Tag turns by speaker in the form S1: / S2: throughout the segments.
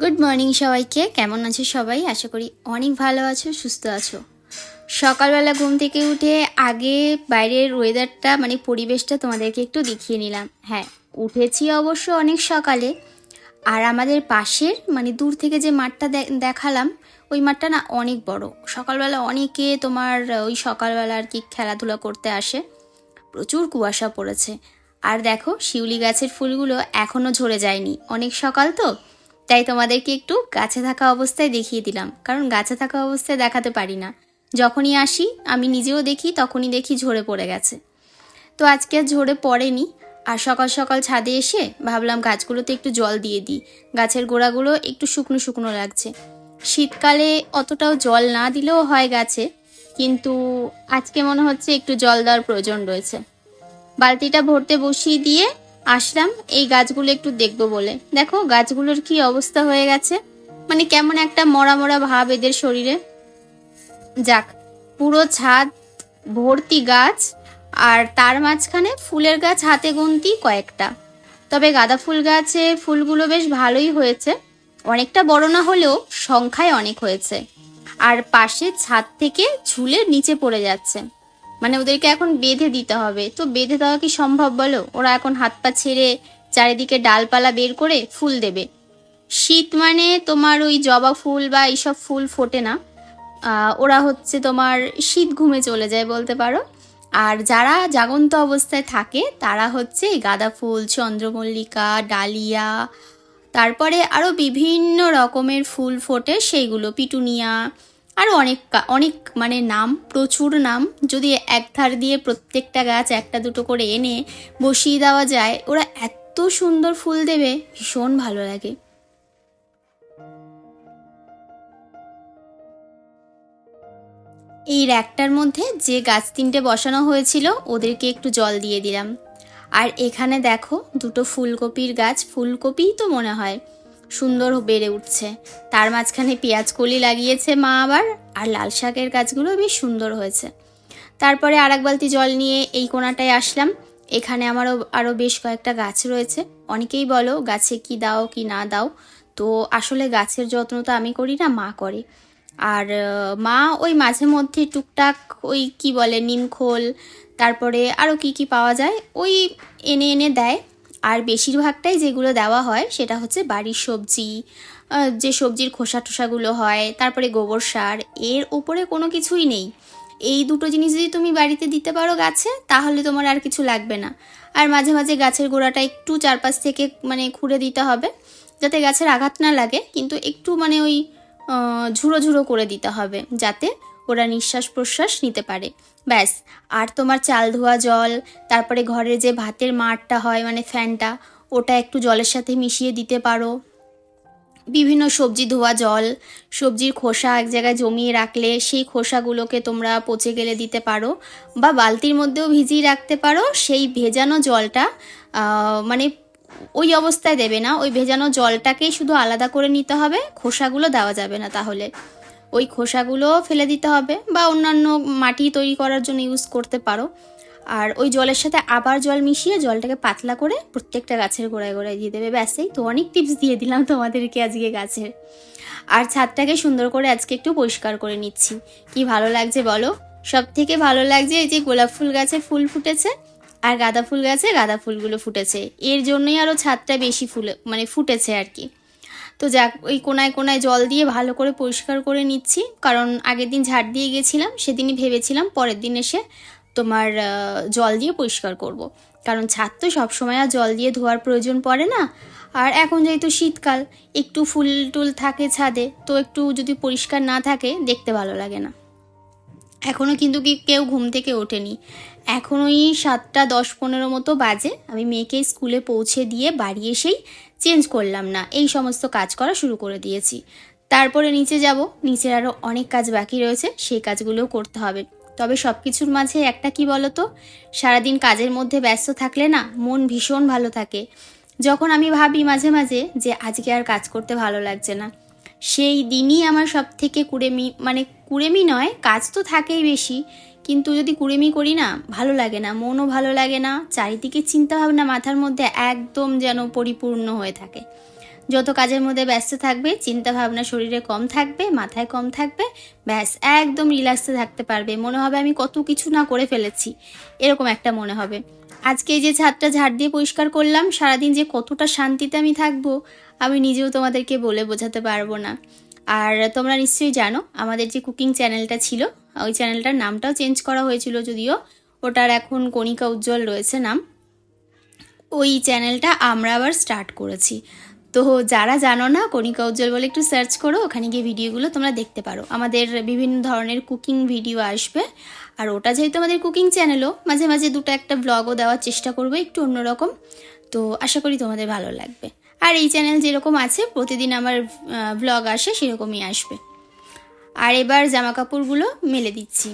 S1: Good morning সবাইকে। কেমন আছো সবাই? আশা করি অনেক ভালো আছো, সুস্থ আছো। সকালবেলা ঘুম থেকে উঠে আগে বাইরের ওয়েদারটা মানে পরিবেশটা তোমাদেরকে একটু দেখিয়ে নিলাম। হ্যাঁ উঠেছি অবশ্য অনেক সকালে। আর আমাদের পাশের মানে দূর থেকে যে মাঠটা দেখালাম, ওই মাঠটা না অনেক বড়। সকালবেলা অনেকে তোমার, ওই সকালবেলা আর কি খেলাধুলা করতে আসে। প্রচুর কুয়াশা পড়েছে। আর দেখো, শিউলি গাছের ফুলগুলো এখনও ঝরে যায়নি। অনেক সকাল তো। তাই তোমাদেরকে একটু গাছে থাকা অবস্থায় দেখিয়ে দিলাম, কারণ গাছে থাকা অবস্থায় দেখাতে পারি না। যখনই আসি, আমি নিজেও দেখি, তখনই দেখি ঝরে পড়ে গেছে। তো আজকে আর ঝরে পড়েনি, আর সকাল সকাল ছাদে এসে ভাবলাম গাছগুলোতে একটু জল দিয়ে দিই। গাছের গোড়াগুলো একটু শুকনো শুকনো লাগছে। শীতকালে অতটাও জল না দিলেও হয় গাছে, কিন্তু আজকে মনে হচ্ছে একটু জল দেওয়ার প্রয়োজন রয়েছে। বালতিটা ভরতে বসিয়ে দিয়ে আসলাম, এই গাছগুলো একটু দেখব বলে। দেখো, গাছগুলোর কি অবস্থা হয়ে গেছে? মানে কেমন একটা মরা মরা ভাব এদের শরীরে। যাক, পুরো ছাদ ভর্তি গাছ, আর তার মাঝখানে ফুলের গাছ হাতে গুনতি কয়েকটা। তবে গাঁদা ফুল গাছে ফুলগুলো বেশ ভালোই হয়েছে। অনেকটা বড় না হলেও সংখ্যায় অনেক হয়েছে। আর পাশে ছাদ থেকে ঝুলে নিচে পড়ে যাচ্ছে। মানে ওদেরকে এখন বেঁধে দিতে হবে। তো বেঁধে দেওয়া কি সম্ভব বলো? ওরা এখন হাত পা ছেড়ে চারিদিকে ডালপালা বের করে ফুল দেবে। শীত মানে তোমার ওই জবা ফুল বা এইসব ফুল ফোটে না। ওরা হচ্ছে তোমার শীত ঘুমে চলে যায় বলতে পারো। আর যারা জাগন্ত অবস্থায় থাকে, তারা হচ্ছে গাঁদা ফুল, চন্দ্রমল্লিকা, ডালিয়া, তারপরে আরও বিভিন্ন রকমের ফুল ফোটে, সেইগুলো পিটুনিয়া আরও অনেক অনেক মানে নাম, প্রচুর নাম। যদি এক ধার দিয়ে প্রত্যেকটা গাছ একটা দুটো করে এনে বসিয়ে দেওয়া যায়, ওরা এত সুন্দর ফুল দেবে, ভীষণ ভালো লাগে। এই র্যাকটার মধ্যে যে গাছ তিনটে বসানো হয়েছিল, ওদেরকে একটু জল দিয়ে দিলাম। আর এখানে দেখো দুটো ফুলকপির গাছ, ফুলকপিই তো মনে হয়। সুন্দর বেড়ে উঠছে। তার মাঝখানে পেঁয়াজ কলি লাগিয়েছে মা আবার, আর লাল শাকের গাছগুলো বেশ সুন্দর হয়েছে। তারপরে আর এক বালতি জল নিয়ে এই কোনাটায় আসলাম। এখানে আমারও আরও বেশ কয়েকটা গাছ রয়েছে। অনেকেই বলো, গাছে কি দাও, কি না দাও। তো আসলে গাছের যত্ন তো আমি করি না, মা করে। আর মা ওই মাঝে মধ্যে টুকটাক ওই কি বলে, নিমখোল, তারপরে আরও কি কি পাওয়া যায়, ওই এনে এনে দেয়। আর বেশিরভাগটাই যেগুলো দেওয়া হয় সেটা হচ্ছে বাড়ির সবজি যে সবজির খোসা টোসাগুলো হয়, তারপরে গোবর সার, এর ওপরে কোনো কিছুই নেই। এই দুটো জিনিস যদি তুমি বাড়িতে দিতে পারো গাছে, তাহলে তোমার আর কিছু লাগবে না। আর মাঝে মাঝে গাছের গোড়াটা একটু চারপাশ থেকে মানে খুঁড়ে দিতে হবে, যাতে গাছের আঘাত না লাগে, কিন্তু একটু মানে ওই ঝুড়ো ঝুড়ো করে দিতে হবে, যাতে ওরা নিঃশ্বাস প্রশ্বাস নিতে পারে। ব্যাস, আর তোমার চাল ধোয়া জল, তারপরে ঘরের যে ভাতের মাঠটা হয় মানে ফ্যানটা, ওটা একটু জলের সাথে মিশিয়ে দিতে পারো। বিভিন্ন সবজি ধোয়া জল, সবজির খোসা এক জায়গায় জমিয়ে রাখলে সেই খোসাগুলোকে তোমরা পচে গেলে দিতে পারো বা বালতির মধ্যেও ভিজিয়ে রাখতে পারো। সেই ভেজানো জলটা মানে ওই অবস্থায় দেবে না। ওই ভেজানো জলটাকেই শুধু আলাদা করে নিতে হবে, খোসাগুলো দেওয়া যাবে না তাহলে। ওই খোসাগুলো ফেলে দিতে হবে বা অন্যান্য মাটি তৈরি করার জন্য ইউজ করতে পারো। আর ওই জলের সাথে আবার জল মিশিয়ে জলটাকে পাতলা করে প্রত্যেকটা গাছের গোড়ায় গোড়ায় দিয়ে দেবে। ব্যাস তো অনেক টিপস দিয়ে দিলাম তোমাদেরকে আজকে গাছের। আর ছাদটাকে সুন্দর করে আজকে একটু পরিষ্কার করে নিচ্ছি। কি ভালো লাগছে বলো? সব থেকে ভালো লাগছে এই যে গোলাপ ফুল গাছে ফুল ফুটেছে আর গাঁদা ফুল গাছে গাঁদা ফুলগুলো ফুটেছে। এর জন্যই আরও ছাদটা বেশি ফুলে মানে ফুটেছে আর কি। তো যাক, ওই কোনায় কোনায় জল দিয়ে ভালো করে পরিষ্কার করে নিচ্ছি। কারণ আগের দিন ঝাড় দিয়ে গেছিলাম, সেদিনই ভেবেছিলাম পরের দিন এসে তোমার জল দিয়ে পরিষ্কার করব। কারণ ছাদ তো সবসময় আর জল দিয়ে ধোয়ার প্রয়োজন পড়ে না। আর এখন যেহেতু শীতকাল, একটু ফুল টুল থাকে ছাদে, তো একটু যদি পরিষ্কার না থাকে, দেখতে ভালো লাগে না। এখনও কিন্তু কি কেউ ঘুম থেকে ওঠেনি। এখন ওই সাতটা দশ পনেরো মতো বাজে। আমি মেয়েকে স্কুলে পৌঁছে দিয়ে বাড়ি এসেই চেঞ্জ করলাম না। এই সমস্ত কাজ করা শুরু করে দিয়েছি। তারপরে নিচে যাব। নিচের আরও অনেক কাজ বাকি রয়েছে। সেই কাজগুলোও করতে হবে। তবে সব কিছুর মাঝে একটা কি বলতো? সারাদিন কাজের মধ্যে ব্যস্ত থাকলে না মন ভীষণ ভালো থাকে। যখন আমি ভাবি মাঝে মাঝে যে আজকে আর কাজ করতে ভালো লাগছে না, সেই দিনই আমার সব থেকে কুড়েমি মানে কুড়েমি নয়, কাজ তো থাকেই বেশি। কিন্তু যদি কুড়েমি করি না, ভালো লাগে না, মনও ভালো লাগে না, চারিদিকে চিন্তা ভাবনা মাথার মধ্যে একদম যেন পরিপূর্ণ হয়ে থাকে। যত কাজের মধ্যে ব্যস্ত থাকবে চিন্তা ভাবনা শরীরে কম থাকবে, মাথায় কম থাকবে, ব্যাস, একদম রিল্যাক্সে থাকতে পারবে। মনে হবে আমি কত কিছু না করে ফেলেছি, এরকম একটা মনে হবে। আজকে যে ছাদটা ঝাড় দিয়ে পরিষ্কার করলাম, সারাদিন যে কতটা শান্তিতে আমি থাকব, আমি নিজেও তোমাদেরকে বলে বোঝাতে পারব না। আর তোমরা নিশ্চয়ই জানো, আমাদের যে কুকিং চ্যানেলটা ছিল ওই চ্যানেলটার নামটাও চেঞ্জ করা হয়েছিল যদিও, ওটার এখন কণিকা উজ্জ্বল রয়েছে নাম। ওই চ্যানেলটা আমরা আবার স্টার্ট করেছি। তো যারা জানো না কণিকা উজ্জ্বল বলে একটু সার্চ করো, ওখানে গিয়ে ভিডিওগুলো তোমরা দেখতে পারো। আমাদের বিভিন্ন ধরনের কুকিং ভিডিও আসবে। আর ওটা যেহেতু আমাদের কুকিং চ্যানেলও, মাঝে মাঝে দুটো একটা ব্লগও দেওয়ার চেষ্টা করব একটু অন্যরকম। তো আশা করি তোমাদের ভালো লাগবে। আর এই চ্যানেল যেরকম আছে, প্রতিদিন আমার ব্লগ আসে সেরকমই আসবে। আর এবার জামা কাপড়গুলো মেলে দিচ্ছি।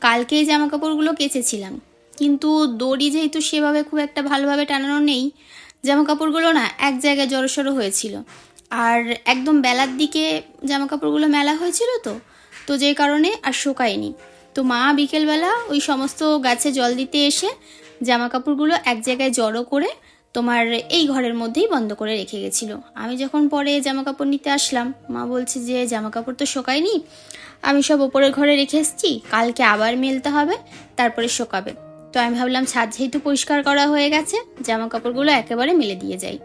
S1: কালকে এই জামা কাপড়গুলো কেচেছিলাম। কিন্তু দড়ি যেহেতু সেভাবে খুব একটা ভালোভাবে টানানো নেই জামা কাপড়গুলো না এক জায়গায় জড়সড়ো হয়েছিল। আর একদম বেলার দিকে জামা কাপড়গুলো মেলা হয়েছিল তো তো যে কারণে আর শোকায়নি। তো মা বিকেলবেলা ওই সমস্ত গাছে জল দিতে এসে জামা কাপড়গুলো এক জায়গায় জড়ো করে তোমার এই ঘরের মধ্যেই বন্ধ করে রেখে গেছিল। আমি যখন পরে জামা কাপড় নিতে আসলাম, মা বলছে যে জামা কাপড় তো শোকায়নি, আমি সব ওপরের ঘরে রেখে এসেছি কালকে আবার মেলতে হবে, তারপরে শোকাবে। তো আমি ভাবলাম, ছাদ যেহেতু পরিষ্কার করা হয়ে গেছে জামা কাপড়গুলো একেবারে মেলে দিয়ে যাই।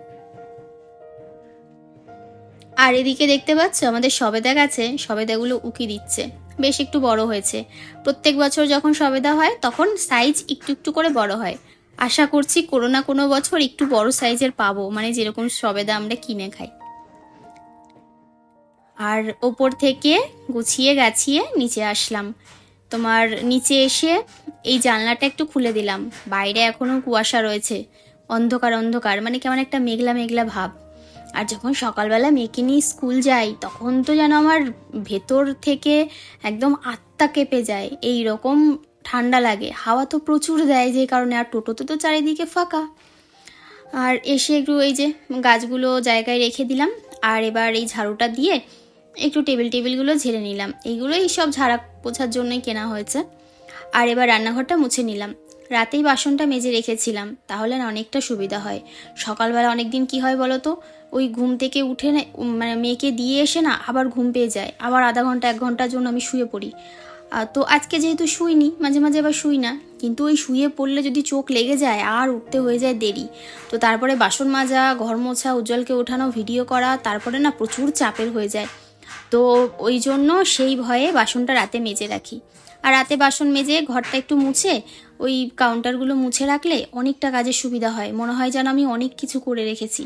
S1: আর এদিকে দেখতে পাচ্ছ, আমাদের সবেদা গাছে সবেদাগুলো উকি দিচ্ছে। বেশ একটু বড় হয়েছে। প্রত্যেক বছর যখন সবেদা হয়, তখন সাইজ একটু একটু করে বড় হয়। আশা করছি কোনো না কোনো বছর একটু বড় সাইজের পাবো মানে যেরকম সবেদা আমরা কিনে খাই। আর ওপর থেকে গুছিয়ে গাছিয়ে নিচে আসলাম। তোমার নিচে এসে এই জানলাটা একটু খুলে দিলাম। বাইরে এখনও কুয়াশা রয়েছে, অন্ধকার অন্ধকার মানে কেমন একটা মেঘলা মেঘলা ভাব। আর যখন সকালবেলা মেয়েকে নিয়ে স্কুল যাই, তখন তো যেন আমার ভেতর থেকে একদম আত্মা কেঁপে যায়। এই রকম ঠান্ডা লাগে। হাওয়া তো প্রচুর দেয় যে কারণে, আর টোটোতে তো চারিদিকে ফাঁকা। আর এসে একটু এই যে গাছগুলো জায়গায় রেখে দিলাম, আর এবার এই ঝাড়ুটা দিয়ে একটু টেবিল টেবিলগুলো ঝেড়ে নিলাম। এইগুলো এই সব ঝাড়া পোছার জন্যই কেনা হয়েছে। আর এবার রান্নাঘরটা মুছে নিলাম। রাতেই বাসনটা মেজে রেখেছিলাম, তাহলে না অনেকটা সুবিধা হয়। সকালবেলা অনেক দিন কী হয় বলো তো, ওই ঘুম থেকে উঠে মানে মেয়েকে দিয়ে এসে না আবার ঘুম পেয়ে যায়। আবার আধা ঘণ্টা, এক ঘণ্টার জন্য আমি শুয়ে পড়ি। তো আজকে যেহেতু শুইনি, মাঝে মাঝে আবার শুই না, কিন্তু ওই শুয়ে পড়লে যদি চোখ লেগে যায়, আর উঠতে হয়ে যায় দেরি। তো তারপরে বাসন মাজা, ঘর মোছা, উজ্জ্বলকে ওঠানো, ভিডিও করা, তারপরে না প্রচুর চাপের হয়ে যায়। তো ওই জন্য সেই ভয়ে বাসনটা রাতে মেজে রাখি। আর রাতে বাসন মেজে ঘরটা একটু মুছে, ওই কাউন্টারগুলো মুছে রাখলে অনেকটা কাজের সুবিধা হয়। মনে হয় যেন আমি অনেক কিছু করে রেখেছি।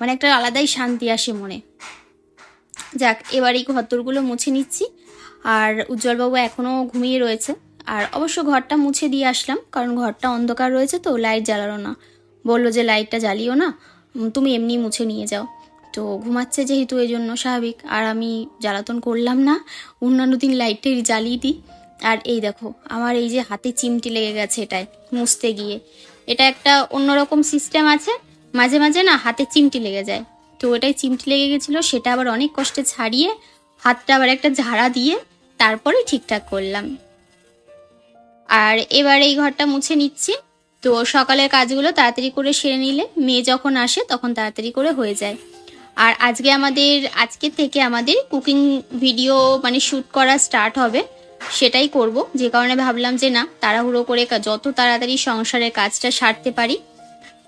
S1: মানে একটা আলাদাই শান্তি আসে মনে। যাক, এবার এই ঘরদোরগুলো মুছে নিচ্ছি। আর উজ্জ্বলবাবু এখনও ঘুমিয়ে রয়েছে। আর অবশ্য ঘরটা মুছে দিয়ে আসলাম, কারণ ঘরটা অন্ধকার রয়েছে তো লাইট জ্বালানো না। বলল যে লাইটটা জ্বালিও না তুমি এমনি মুছে নিয়ে যাও। তো ঘুমাচ্ছে যেহেতু এই জন্য স্বাভাবিক। আর আমি জ্বালাতন করলাম না, অন্যান্য দিন লাইটটাই জ্বালিয়ে দিই। আর এই দেখো, আমার এই যে হাতে চিমটি লেগে গেছে এটায়, মুছতে গিয়ে। এটা একটা অন্যরকম সিস্টেম আছে, মাঝে মাঝে না হাতে চিমটি লেগে যায়। তো ওটাই চিমটি লেগে গেছিল, সেটা আবার অনেক কষ্টে ছাড়িয়ে, হাতটা আবার একটা ঝাড়া দিয়ে তারপরে ঠিকঠাক করলাম। আর এবার এই ঘরটা মুছে নিচ্ছি। তো সকালের কাজগুলো তাড়াতাড়ি করে সেরে নিলে, মেয়ে যখন আসে তখন তাড়াতাড়ি করে হয়ে যায়। আর আজকে আমাদের, আজকে থেকে আমাদের কুকিং ভিডিও মানে শ্যুট করা স্টার্ট হবে, সেটাই করব। যে কারণে ভাবলাম যে না, তাড়াহুড়ো করে যত তাড়াতাড়ি সংসারের কাজটা সারতে পারি,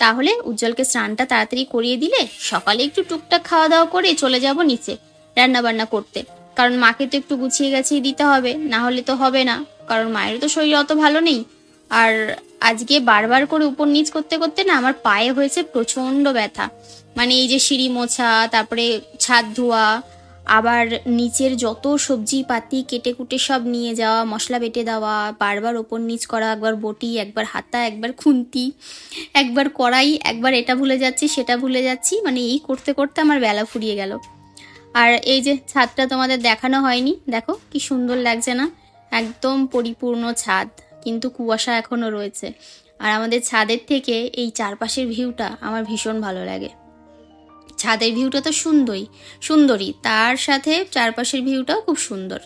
S1: তাহলে উজ্জ্বলকে স্নানটা তাড়াতাড়ি করিয়ে দিলে সকালে একটু টুকটাক খাওয়া দাওয়া করে চলে যাব নিচে রান্না বান্না করতে। কারণ মাকে তো একটু গুছিয়ে গেছিয়ে দিতে হবে, না হলে তো হবে না। কারণ মায়েরও তো শরীর অত ভালো নেই। আর আজকে বারবার করে উপর নিচ করতে করতে না আমার পায়ে হয়েছে প্রচণ্ড ব্যথা। মানে এই যে সিঁড়ি মোছা, তারপরে ছাদ ধোয়া, আবার নিচের যত সবজি পাতি কেটে কুটে সব নিয়ে যাওয়া, মশলা বেটে দেওয়া, বারবার ওপর নিচ করা, একবার বটি, একবার হাতা, একবার খুন্তি, একবার কড়াই, একবার এটা ভুলে যাচ্ছি, সেটা ভুলে যাচ্ছি মানে এই করতে করতে আমার বেলা ফুরিয়ে গেল। আর এই যে ছাদটা তোমাদের দেখানো হয়নি, দেখো কি সুন্দর লাগছে না? একদম পরিপূর্ণ ছাদ, কিন্তু কুয়াশা এখনও রয়েছে। আর আমাদের ছাদের থেকে এই চারপাশের ভিউটা আমার ভীষণ ভালো লাগে। ছাদের ভিউটা তো সুন্দরই সুন্দরী তার সাথে চারপাশের ভিউটাও খুব সুন্দর।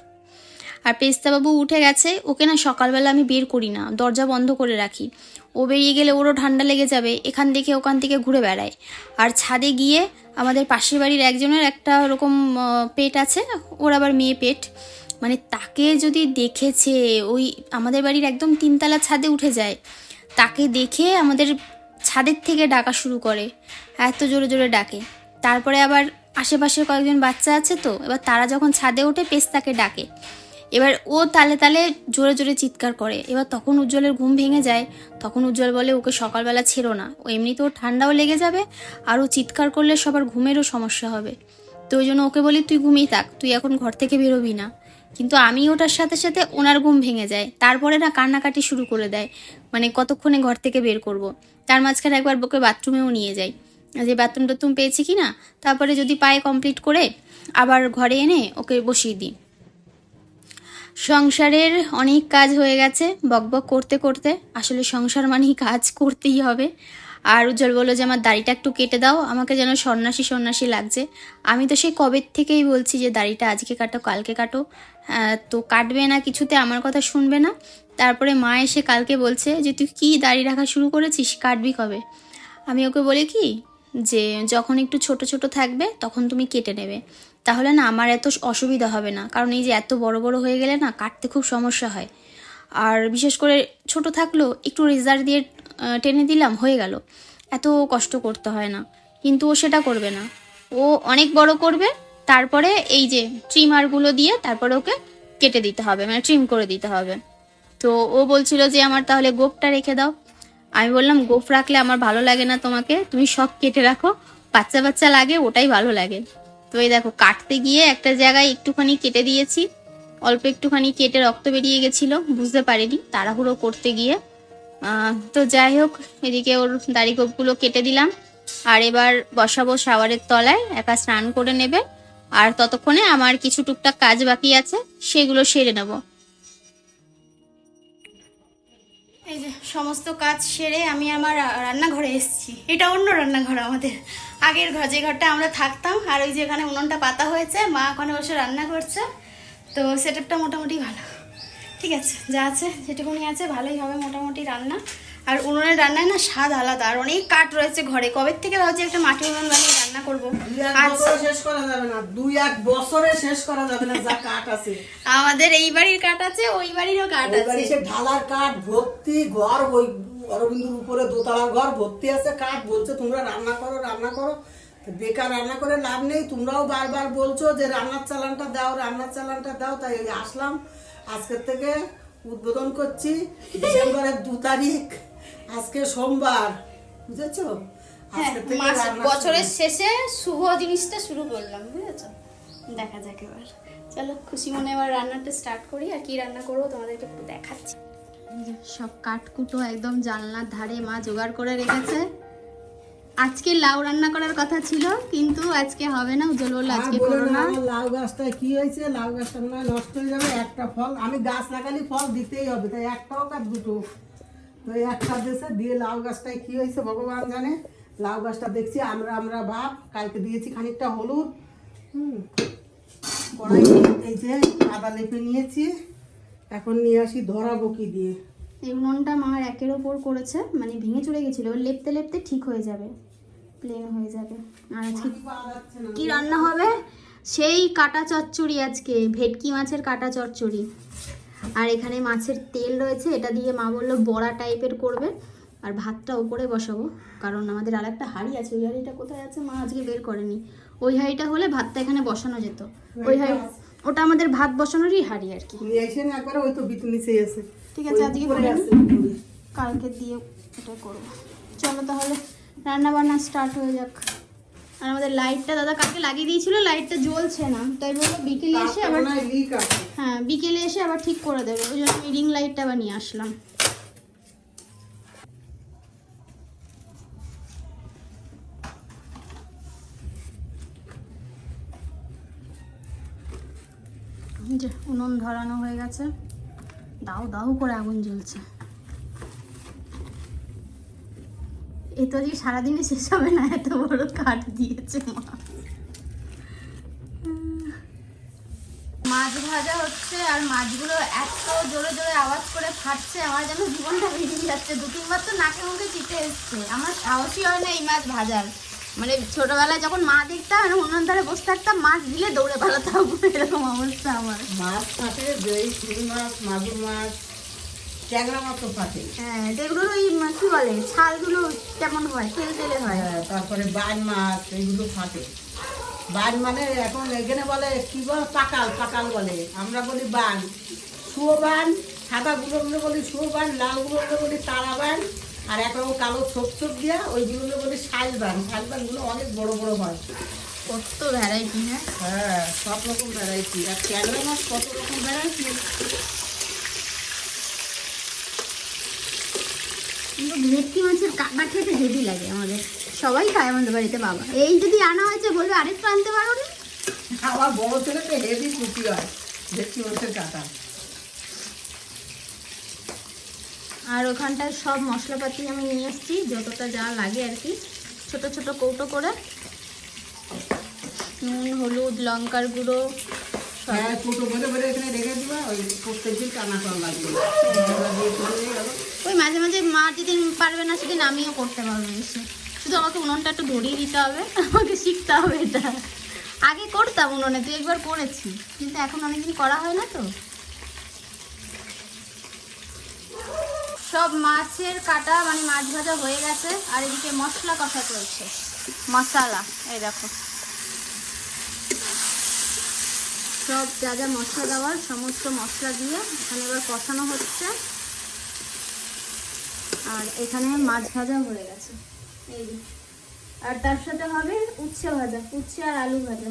S1: আর পেস্তাবাবু উঠে গেছে, ওকে না সকালবেলা আমি বের করি না, দরজা বন্ধ করে রাখি। ও বেরিয়ে গেলে ওরও ঠান্ডা লেগে যাবে, এখান থেকে ওখান থেকে ঘুরে বেড়ায়। আর ছাদে গিয়ে আমাদের পাশের বাড়ির একজনের একটা ওরকম পেট আছে, ওর আবার মেয়ে পেট। মানে তাকে যদি দেখেছে, ওই আমাদের বাড়ির একদম তিনতলা ছাদে উঠে যায়, তাকে দেখে আমাদের ছাদের থেকে ডাকা শুরু করে, এত জোরে জোরে ডাকে। তারপরে আবার আশেপাশের কয়েকজন বাচ্চা আছে তো, এবার তারা যখন ছাদে ওঠে পেস্তাকে ডাকে। এবার ও তালে তালে জোরে জোরে চিৎকার করে। এবার তখন উজ্জ্বলের ঘুম ভেঙে যায়। তখন উজ্জ্বল বলে, ওকে সকালবেলা ছেড়ো না। ও এমনিতেও ঠান্ডাও লেগে যাবে আর ও চিৎকার করলে সবার ঘুমেরও সমস্যা হবে। তো ওই জন্য ওকে বলি, তুই ঘুমিয়ে থাক। তুই এখন ঘর থেকে বেরোবি না। কিন্তু আমি ওটার সাথে সাথে ওনার ঘুম ভেঙে যায়। তারপরে না কান্নাকাটি শুরু করে দেয়। মানে কতক্ষণে ঘর থেকে বের করব। তার মাঝখানে একবার ওকে বাথরুমেও নিয়ে যাই যে বাথরুম টাথরুম পেয়েছি কি না তারপরে যদি পায়ে কমপ্লিট করে আবার ঘরে এনে ওকে বসিয়ে দিই। সংসারের অনেক কাজ হয়ে গেছে বকবক করতে করতে। আসলে সংসার মানেই কাজ করতেই হবে। আর উজ্জ্বল বলল যে, আমার দাড়িটা একটু কেটে দাও, আমাকে যেন সন্ন্যাসী সন্ন্যাসী লাগছে। আমি তো সেই কবের থেকেই বলছি যে, দাড়িটা আজকে কাটো, কালকে কাটো। তো কাটবে না কিছুতে, আমার কথা শুনবে না। তারপরে মা এসে কালকে বলছে যে, তুই কি দাড়ি রাখা শুরু করেছিস? কাটবি কবে? আমি ওকে বলি কি, যে, যখন একটু ছোট ছোট থাকবে, তখন তুমি কেটে নেবে। তাহলে না আমার এত অসুবিধা হবে না। কারণ এই যে এত বড় বড় হয়ে গেলে না কাটতে খুব সমস্যা হয়। আর বিশেষ করে ছোট থাকলেও একটু রেজার দিয়ে টেনে দিলাম, হয়ে গেল। এত কষ্ট করতে হয় না। কিন্তু ও সেটা করবে না। ও অনেক বড় করবে, তারপরে এই যে ট্রিমারগুলো দিয়ে তারপরে ওকে কেটে দিতে হবে মানে ট্রিম করে দিতে হবে। তো ও বলছিল যে, আমার তাহলে গোপটা রেখে দাও। আমি বললাম, গোপ রাখলে আমার ভালো লাগে না তোমাকে, তুমি সব কেটে রাখো। বাচ্চা বাচ্চা লাগে, ওটাই ভালো লাগে। তো এই দেখো, কাটতে গিয়ে একটা জায়গায় একটুখানি কেটে দিয়েছি। অল্প একটুখানি কেটে রক্ত বেরিয়ে গেছিল, বুঝতে পারিনি, তাড়াহুড়ো করতে গিয়ে। তো যাই হোক, এদিকে ওর দাড়ি গোপগুলো কেটে দিলাম। আর এবার বসাবো শাওয়ারের তলায়, একা স্নান করে নেবে। আর ততক্ষণে আমার কিছু টুকটাক কাজ বাকি আছে, সেগুলো সেরে নেব।
S2: এই যে, সমস্ত কাজ সেরে আমি আমার রান্নাঘরে এসেছি। এটা অন্য রান্নাঘর আমাদের। আগের ঘর, যে ঘরটা আমরা থাকতাম, আর ওই যে এখানে উনুনটা পাতা হয়েছে, মা ওখানে বসে রান্না করছে। তো সেটআপটা মোটামুটি ভালো। ঠিক আছে, যা আছে, যেটুকুনি আছে, ভালোই হবে মোটামুটি রান্না। আর উনুনের রান্নায় না স্বাদ আলাদা আর অনেক কাঠ রয়েছে ঘরে। কবে থেকে ভাবছি একটা মাটি উনুন বানিয়ে রান্না করব?
S3: শেষ করা যাবে না দুই এক বছরে শেষ করা যাবে না যা কাঠ আছে।
S2: আমাদের এই বাড়ির কাঠ আছে ওই বাড়িরও কাঠ আছে।
S3: সে ঢালার কাঠ ভর্তি ঘর ওই অরবিন্দুর উপরে দোতলার ঘর ভর্তি আছে কাঠ বলছে তোমরা রান্না করো রান্না করো। বেকার রান্না করে লাভ নেই তোমরাও বারবার বলছো যে রান্নার চালানটা দাও রান্নার চালানটা দাও তাই আসলাম। আজকের থেকে উদ্বোধন করছি ডিসেম্বরের দু তারিখ। আজকে সোমবার বুঝেছ?
S2: হ্যাঁ বছরের শেষে শুভ জিনিসটা শুরু করলাম বুঝেছ? দেখা যাক এবার। চলো খুশি মনে এবার রান্নাটা স্টার্ট করি আর কি রান্না করব তোমাদেরকে একটু দেখাচ্ছি।
S1: সব কাঠকুটো একদম জানলার ধারে মা জোগাড় করে রেখেছে। আজকে লাউ রান্না করার কথা ছিল কিন্তু আজকে হবে না উজ্জ্বল বলল আজকে করো
S3: না, লাউ গাছটা কি হয়েছে? লাউ গাছটা নষ্ট হয়ে যাবে একটা ফল। আমি গাছ লাগালে ফল দিতেই হবে তাই একটা হোক আর দুটো। তো একটা দেশে দিয়ে লাউ গাছটায় কী হয়েছে ভগবান জানে? লাউ গাছটা দেখছি আমরা আমরা ভাব কালকে দিয়েছি খানিকটা হলুদ। হুম কড়াই এই যে আদা লেপে নিয়েছি এখন নিয়ে আসি ধরাবো কি দিয়ে।
S1: এই উনুনটা মার একের ওপর করেছে মানে ভেঙে চলে গেছিল লেপতে লেপতে ঠিক হয়ে যাবে প্লেন হয়ে যাবে। আর আজকে কি রান্না হবে? সেই কাটা চচ্চড়ি আজকে ভেটকি মাছের কাটা চচ্চড়ি। আর এখানে মাছের তেল রয়েছে এটা দিয়ে মা বলল বড়া টাইপের করবে। আর ভাতটা উপরে বসাবো কারণ আমাদের আর একটা হাঁড়ি আছে ওই হাঁড়িটা কোথায় আছে মা আজকে বের করেনি। ওই হাঁড়িটা হলে ভাতটা এখানে বসানো যেত। ওই হাঁড়ি ওটা আমাদের ভাত বসানোরই হাঁড়ি আর কি।
S3: ওই তো আছে।
S1: ঠিক আছে আজকে করে। কালকে দিয়ে এটা করব। চলো তাহলে রান্না বান্না স্টার্ট হয়ে যাক। আর আমাদের লাইটটা দাদা কালকে লাগিয়ে দিয়েছিল লাইটটা জ্বলছে না। তাই বলল বিকেলে এসে আবার হ্যাঁ বিকেলে এসে আবার ঠিক করে দেবে। ওই জন্য আমি রিং লাইটটা আবার নিয়ে আসলাম। যে উনুন ধরানো হয়ে গেছে। দাও দাও করে আগুন জ্বলছে। এ তো যে সারাদিনে শেষ হবে না, এত বড় কাঠ দিয়েছে মা। মাছ ভাজা হচ্ছে আর মাছগুলো এত জোরে জোরে আওয়াজ করে ফাটছে, আমার যেন জীবনটা বেরিয়ে যাচ্ছে। দু তিনবার তো নাকে মুখে চিটে এসছে। আমার সাহসই হয় না এই মাছ ভাজার।
S2: মানে ছোটবেলায় যখন মা দেখতাম, এরকম উনুন ধারে বসে থাকতাম, মাছ দিলে দৌড়ে পালাতাম। এরকম অবস্থা আমার।
S3: মাছ দই মাছ, মাগুর মাছ ট্যাংরা মাছ তো থাকে
S2: হ্যাঁ যেগুলো ওই কি বলে ছালগুলো কেমন হয়? তেল তেলে হয়?
S3: হ্যাঁ, তারপরে বান মাছ এইগুলো থাকে বান মানে এখন এখানে বলে কি বল? পাকাল পাকাল বলে। আমরা বলি বান। শুয়ো বান সাদা গুলোগুলো বলি শুয়ো বান লালগুলোগুলো বলি তারা বান আর একরকম কালো ছোপ ছোপ দিয়া ওইগুলো বলি শাল বান। শাল বানগুলো অনেক বড় বড় হয়।
S2: কত ভ্যারাইটি হ্যাঁ?
S3: হ্যাঁ সব রকম ভ্যারাইটি আর ট্যাংরা মাছ কত রকম ভ্যারাইটি
S2: কিন্তু ভেটকি মাছের কাঁটা খেতে হেভি লাগে আমাদের। সবাই খায় আমাদের বাড়িতে বাবা। এই যদি আনা হয়েছে বলবে আরেকটু আনতে পারো নি?
S3: আমার বড় ছেলেতে হেভি খুশি হয় দেখছি মাছের কাটা
S2: আর ওখানটায় সব মশলাপাতি আমি নিয়ে এসেছি যতটা যা লাগে আর কি। ছোট ছোট কৌটো করে। নুন হলুদ লঙ্কার গুঁড়ো
S3: ওই
S2: মাঝে মাঝে মা যেদিন পারবে না সেদিন আমিও করতে পারব এসে। শুধু আমাকে উনুনটা একটু ধরিয়ে দিতে হবে, আমাকে শিখতে হবে এটা। আগে করতাম উনুনে তুই একবার করেছি, কিন্তু এখন অনেকদিন করা হয় না তো। সব মাছের কাটা মানে মাছ ভাজা হয়ে গেছে, আর এদিকে মশলা কষা চলছে। মশলা, এই দেখো। সব যা যা মশলা দেওয়ার, সমস্ত মশলা দিয়ে এখানে এবার কষানো হচ্ছে। আর এখানে মাছ ভাজা হয়ে গেছে। এই আর তার সাথে হবে উচ্ছে ভাজা, উচ্ছে আর আলু ভাজা।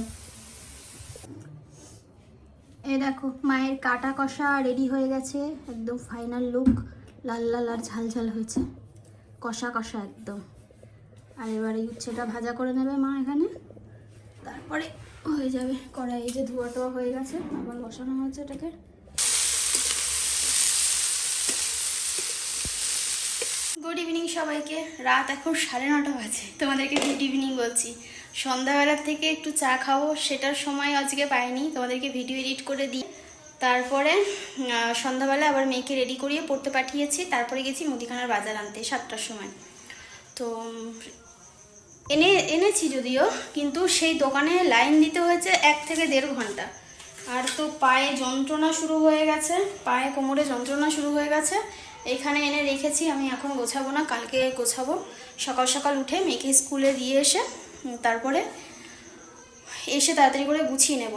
S2: এই দেখো, মায়ের কাটা কষা রেডি হয়ে গেছে, একদম ফাইনাল লুক লাল লাল আর ঝাল ঝাল হয়েছে। কষা কষা একদম। আর এবার এই উচ্ছেটা ভাজা করে নেবে মা এখানে। তারপরে হয়ে যাবে। কড়াই এই যে ধোয়া টোয়া হয়ে গেছে, আবার বসানো হয়েছে এটাকে।
S1: গুড ইভিনিং সবাইকে। রাত এখন সাড়ে নটা বাজে। তোমাদেরকে গুড ইভিনিং বলছি। সন্ধ্যাবেলার থেকে একটু চা খাব, সেটার সময় আজকে পাইনি। তোমাদেরকে ভিডিও এডিট করে দিই। তারপরে সন্ধ্যাবেলা আবার মেয়েকে রেডি করিয়ে পড়তে পাঠিয়েছি। তারপরে গেছি মুদিখানার বাজার আনতে, সাতটার সময়। তো এনে, এনেছি যদিও, কিন্তু সেই দোকানে লাইন দিতে হয়েছে এক থেকে দেড় ঘণ্টা। আর তো পায়ে যন্ত্রণা শুরু হয়ে গেছে, পায়ে কোমরে যন্ত্রণা শুরু হয়ে গেছে। এখানে এনে রেখেছি, আমি এখন গোছাবো না, কালকে গোছাবো। সকাল সকাল উঠে মেয়েকে স্কুলে দিয়ে এসে তারপরে এসে তাড়াতাড়ি করে গুছিয়ে নেব।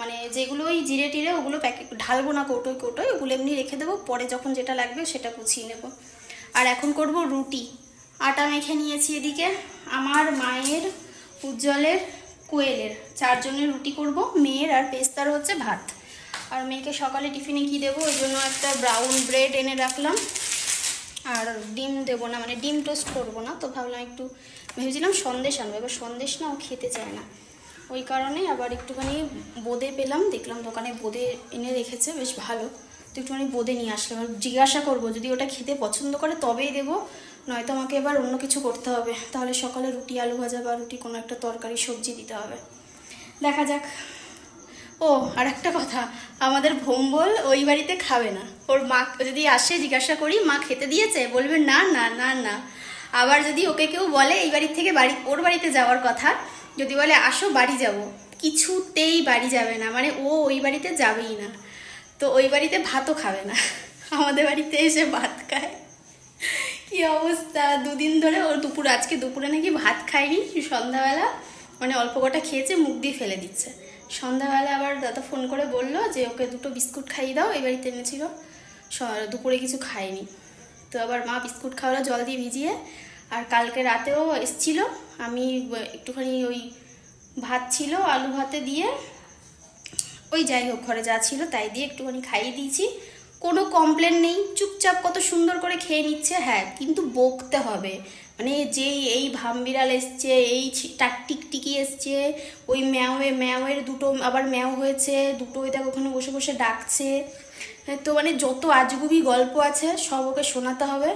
S1: মানে যেগুলো ওই জিরে টিরে, ওগুলো প্যাকেট ঢালবো না কৌটোয় কৌটোয়, ওগুলো এমনি রেখে দেবো, পরে যখন যেটা লাগবে সেটা গুছিয়ে নেব। আর এখন করব রুটি। আটা মেখে নিয়েছি এদিকে। আমার মায়ের, উজ্জ্বলের, কোয়েলের। চারজনের রুটি করব, মেয়ের আর পেস্তার হচ্ছে ভাত। আর মেয়েকে সকালে টিফিনে কি দেবো? ওই জন্য একটা ব্রাউন ব্রেড এনে রাখলাম। আর ডিম দেবো না মানে ডিম টোস্ট করব না। তো ভাবলাম একটু, ভেবেছিলাম সন্দেশ আনব। এবার সন্দেশ না, ও খেতে চায় না। ওই কারণে আবার একটুখানি বোঁদে পেলাম। দেখলাম দোকানে বোঁদে এনে রেখেছে, বেশ ভালো। তো একটুখানি বোঁদে নিয়ে আসলাম। জিজ্ঞাসা করব, যদি ওটা খেতে পছন্দ করে তবেই দেবো। নয়তো আমাকে এবার অন্য কিছু করতে হবে। তাহলে সকালে রুটি, আলু ভাজা বা রুটি কোনো একটা তরকারি, সবজি দিতে হবে। দেখা যাক। ও আর একটা কথা। আমাদের ভোম্বল ওই বাড়িতে খাবে না। ওর মা যদি আসে, জিজ্ঞাসা করি, মা খেতে দিয়েছে? বলবে, না না না না। আবার যদি ওকে কেউ বলে, এই বাড়ির থেকে বাড়ি, ওর বাড়িতে যাওয়ার কথা। যদি বলে, আসো, বাড়ি যাব। কিছুতেই বাড়ি যাবে না। মানে ও ওই বাড়িতে যাবেই না। তো ওই বাড়িতে ভাতও খাবে না। আমাদের বাড়িতে এসে ভাত খায়। কি অবস্থা? দুদিন ধরে ওর দুপুর, আজকে দুপুরে নাকি ভাত খায়নি সন্ধ্যাবেলা মানে অল্প কটা খেয়েছে, মুখ দিয়ে ফেলে দিচ্ছে। সন্ধ্যাবেলা আবার দাদা ফোন করে বলল যে, ওকে দুটো বিস্কুট খাইয়ে দাও, এই বাড়িতে এনেছিল। দুপুরে কিছু খায়নি। তো আবার মা বিস্কুট খাওয়ালো, জল দিয়ে ভিজিয়ে। আর কালকে রাতেও এসছিল। আমি একটুখানি ওই ভাত ছিল, আলু ভাতে দিয়ে, ওই যাই হোক, ঘরে যা ছিল তাই দিয়ে একটুখানি খাইয়ে দিয়েছি। কোনো কমপ্লেন নেই চুপচাপ কত সুন্দর করে খেয়ে নিচ্ছে হ্যাঁ কিন্তু বকতে হবে। মানে যেই এই ভামবিড়াল এসছে এই টিকটিকি এসছে ওই ম্যাওয়ে ম্যাওয়ের দুটো আবার ম্যাও হয়েছে দুটো ওই দেখো ওখানে বসে বসে ডাকছে। হ্যাঁ, তো মানে যত আজগুবি গল্প আছে সব ওকে শোনাতে হবে।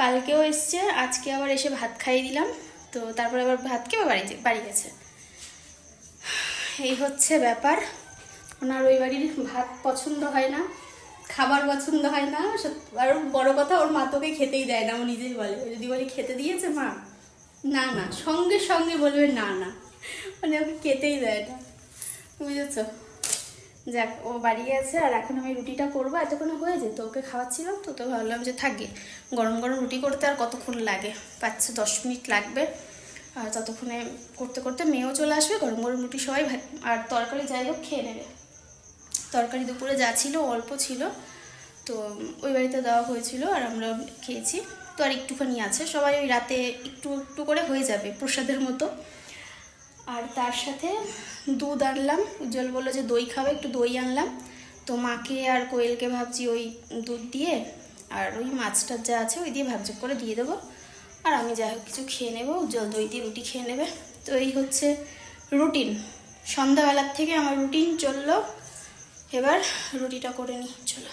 S1: কালকেও এসছে আজকে আবার এসে ভাত খাইয়ে দিলাম। তো তারপরে আবার ভাত খেয়ে বাড়ি বাড়ি গেছে। এই হচ্ছে ব্যাপার। ওনার ওই বাড়ির ভাত পছন্দ হয় না। খাবার পছন্দ হয় না আর বড় কথা ওর মা তোকে খেতেই দেয় না ও নিজেই বলে। যদি বলি খেতে দিয়েছে মা?
S2: না না। সঙ্গে সঙ্গে বলবে না না। মানে ওকে খেতেই দেয় না। বুঝেছ? যাক ও বাড়ি আছে আর এখন আমি রুটিটা করব। এতক্ষণ হয়ে যেত ওকে খাওয়াচ্ছিলাম তো তো ভাবলাম যে থাকে গরম গরম রুটি করতে আর কতক্ষণ লাগে? পাঁচ দশ মিনিট লাগবে। আর ততক্ষণে করতে করতে মেয়েও চলে আসবে গরম গরম রুটি সবাই আর তরকারি যাই হোক খেয়ে নেবে। তরকারি দুপুরে যা ছিল, অল্প ছিল। তো ওই বাড়িতে দেওয়া হয়েছিল আর আমরা খেয়েছি। তো আর একটুখানি আছে। সবাই ওই রাতে একটু একটু করে হয়ে যাবে প্রসাদের মতো। আর তার সাথে দুধ আনলাম। উজ্জ্বল বলল যে দই খাবে, একটু দই আনলাম। তো মাকে আর কোয়েলকে ভাবছি ওই দুধ দিয়ে আর ওই মাছটার যা আছে ওই দিয়ে ভাবছি করে দিয়ে দেবো। আর আমি যাই হোক কিছু খেয়ে নেব। উজ্জ্বল দই দিয়ে রুটি খেয়ে নেবে। তো এই হচ্ছে রুটিন। সন্ধ্যাবেলার থেকে আমার রুটিন চলল। এবার রুটিটা করে নিই চলো।